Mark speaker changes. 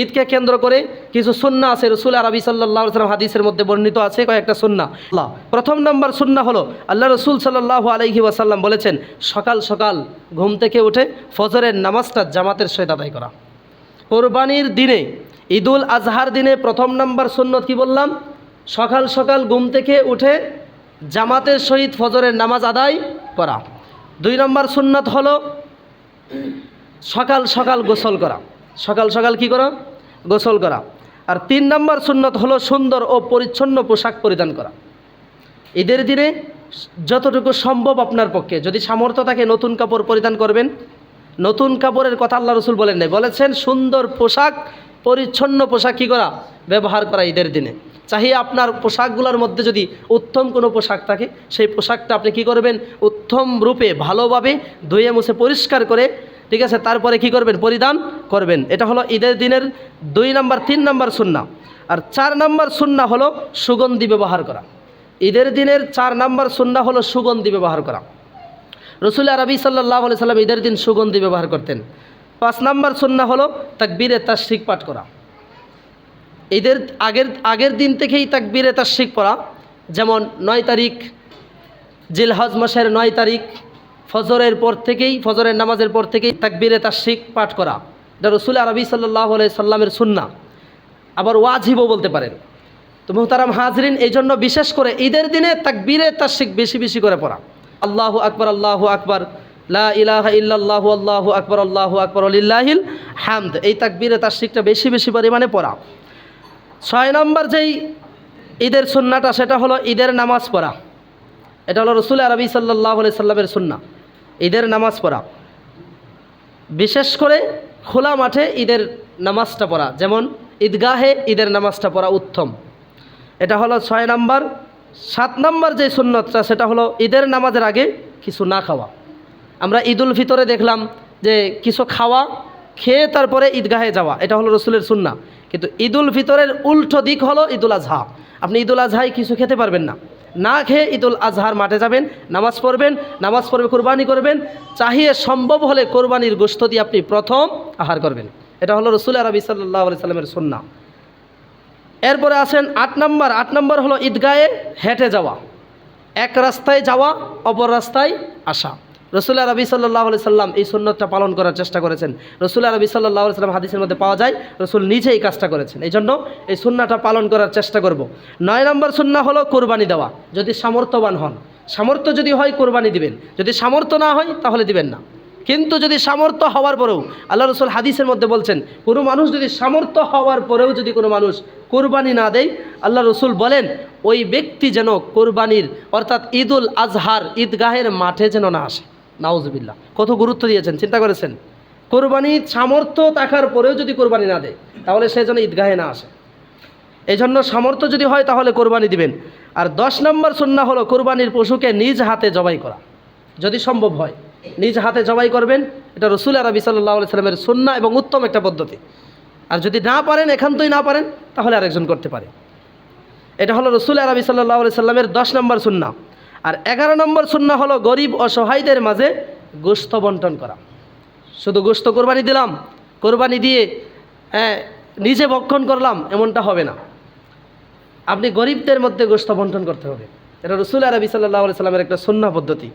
Speaker 1: ঈদকে কেন্দ্র করে কিছু সুন্না আছে। রসুল আরবি সাল্লাহ সাল্লাম হাদিসের মধ্যে বর্ণিত আছে কয়েকটা সুন্না। প্রথম নম্বর সুন্না হলো, আল্লাহ রসুল সাল্লাহ আলহি ওয়াসাল্লাম বলেছেন, সকাল সকাল ঘুম থেকে উঠে ফজরের নামাজটা জামাতের সহিত আদায় করা। কোরবানির দিনে, ঈদুল আজহার দিনে প্রথম নম্বর সুন্নত কি বললাম? সকাল সকাল ঘুম থেকে উঠে জামাতের সহিত ফজরের নামাজ আদায় করা। দুই নম্বর সুন্নত হলো, সকাল সকাল গোসল করা। সকাল সকাল কি করা? গোসল করা। আর তিন নম্বর সুন্নত হলো সুন্দর ও পরিচ্ছন্ন পোশাক পরিধান করা। ঈদের দিনে যতটুকু সম্ভব আপনার পক্ষে। যদি সামর্থ্য থাকে নতুন কাপড় পরিধান করবেন। নতুন কাপড়ের কথা আল্লাহ রসুল বলেন নাই। বলেছেন, সুন্দর পোশাক, পরিচ্ছন্ন পোশাক কী করা? ব্যবহার করা ঈদের দিনে। চাহিয়ে আপনার পোশাকগুলোর মধ্যে যদি উত্তম কোনো পোশাক থাকে, সেই পোশাকটা আপনি কি করবেন? উত্তম রূপে, ভালোভাবে ধুয়ে মুছে পরিষ্কার করে ঠিক আছে? তারপরে কি করবেন? পরিধান করবেন। এটা হলো ঈদের দিনের দুই নাম্বার, তিন নাম্বার সুন্না আর চার নাম্বার সুন্না হলো সুগন্ধি ব্যবহার করা। ঈদের দিনের চার নাম্বার সুন্না হলো সুগন্ধি ব্যবহার করা। রসুল আরবি সাল্লাহ সাল্লাম ঈদের দিন সুগন্ধি ব্যবহার করতেন। পাঁচ নাম্বার সুন্না হলো তাকবীরে তার শিখ পাঠ করা। ঈদের আগের আগের দিন থেকেই তাকবীরে শিখ পড়া। যেমন নয় তারিখ, জিলহজ মাসের নয় তারিখ ফজরের পর থেকেই, ফজরের নামাজের পর থেকেই তাকবীরে তার শিখ পাঠ করা। এটা রসুল আরবি সাল্লাহ সাল্লামের সুন্না আবার ওয়াজিবও বলতে পারেন। তো মোহতারাম হাজরিন এই জন্য বিশেষ করে ঈদের দিনে তাকবীরে তার শিখ বেশি বেশি করে পড়া। আল্লাহ আকবর আল্লাহ আকবর, লা ইলাহা ইল্লাল্লাহু, আল্লাহু আকবর আল্লাহু আকবর আলিল্লাহিল হামদ। এই তাকবীরে তার শিখটা বেশি বেশি পরিমাণে পড়া। ছয় নম্বর যেই ঈদের সুন্নাটা সেটা হলো ঈদের নামাজ পড়া। এটা হলো রসুল আরবি সাল্লাহ সাল্লামের সুন্না ঈদের নামাজ পড়া। বিশেষ করে খোলা মাঠে ঈদের নামাজটা পড়া, যেমন ঈদগাহে ঈদের নামাজটা পড়া উত্তম। এটা হলো ছয় নাম্বার। সাত নাম্বার যে সুন্নতটা, সেটা হলো ঈদের নামাজের আগে কিছু না খাওয়া। আমরা ঈদুল ফিতরে দেখলাম যে কিছু খাওয়া, খেয়ে তারপরে ঈদগাহে যাওয়া, এটা হলো রসুলের সুন্না। কিন্তু ঈদুল ফিতরের উল্টো দিক হলো ঈদুল আজহা। আপনি ঈদুল আজহায় কিছু খেতে পারবেন না। না খেয়ে ঈদুল আজহার মাঠে যাবেন, নামাজ পড়বেন, নামাজ পড়বে, কোরবানি করবেন। চাহিয়ে সম্ভব হলে কোরবানির গোস্ত দিয়ে আপনি প্রথম আহার করবেন। এটা হলো রসুল আরবি সাল্লাহ সাল্লামের সন্না এরপরে আসেন আট নম্বর। আট নম্বর হলো ঈদগাহে হেঁটে যাওয়া। এক রাস্তায় যাওয়া, অপর রাস্তায় আসা। রসুল্লাহ রবি সাল্লাহ আলি সাল্লাম এই সুন্নতটা পালন করার চেষ্টা করেছেন। রসুল্লাহ রবি সাল্লাহ আলি সাল্লাম হাদিসের মধ্যে পাওয়া যায়, রসুল নিজে এই কাজটা করেছেন। এই জন্য এই সুন্নাটা পালন করার চেষ্টা করব। নয় নম্বর সুন্না হলো কোরবানি দেওয়া। যদি সামর্থ্যবান হন, সামর্থ্য যদি হয় কোরবানি দিবেন। যদি সামর্থ্য না হয়, তাহলে দিবেন না। কিন্তু যদি সামর্থ্য হওয়ার পরেও, আল্লাহ রসুল হাদিসের মধ্যে বলছেন, কোনো মানুষ যদি সামর্থ্য হওয়ার পরেও যদি কোনো মানুষ কোরবানি না দেয়, আল্লাহ রসুল বলেন, ওই ব্যক্তি যেন কোরবানির, অর্থাৎ ঈদুল আজহার ঈদগাহের মাঠে যেন না আসে। নাউজবিল্লা কত গুরুত্ব দিয়েছেন, চিন্তা করেছেন? কোরবানি সামর্থ্য থাকার পরেও যদি কোরবানি না দেয়, তাহলে সে যেন ঈদগাহে না আসে। এই জন্য সামর্থ্য যদি হয়, তাহলে কোরবানি দিবেন। আর দশ নম্বর সুন্না হলো কোরবানির পশুকে নিজ হাতে জবাই করা। যদি সম্ভব হয়, নিজ হাতে জবাই করবেন। এটা রসুল আরবি সাল্লাহ সাল্লামের সুন্না এবং উত্তম একটা পদ্ধতি। আর যদি না পারেন, এখানতই না পারেন, তাহলে আরেকজন করতে পারে। এটা হলো রসুল আরবি সাল্লাহ সাল্লামের দশ নম্বর সুন্না আর এগারো নম্বর সুন্না হলো গরিব অসহায়দের মাঝে গোস্ত বন্টন করা। শুধু গোস্ত কোরবানি দিলাম, কোরবানি দিয়ে হ্যাঁ নিজে ভক্ষণ করলাম, এমনটা হবে না। আপনি গরিবদের মধ্যে গোস্ত বন্টন করতে হবে। এটা রসুল আরবি সাল্লাহ সাল্লামের একটা সন্না পদ্ধতি।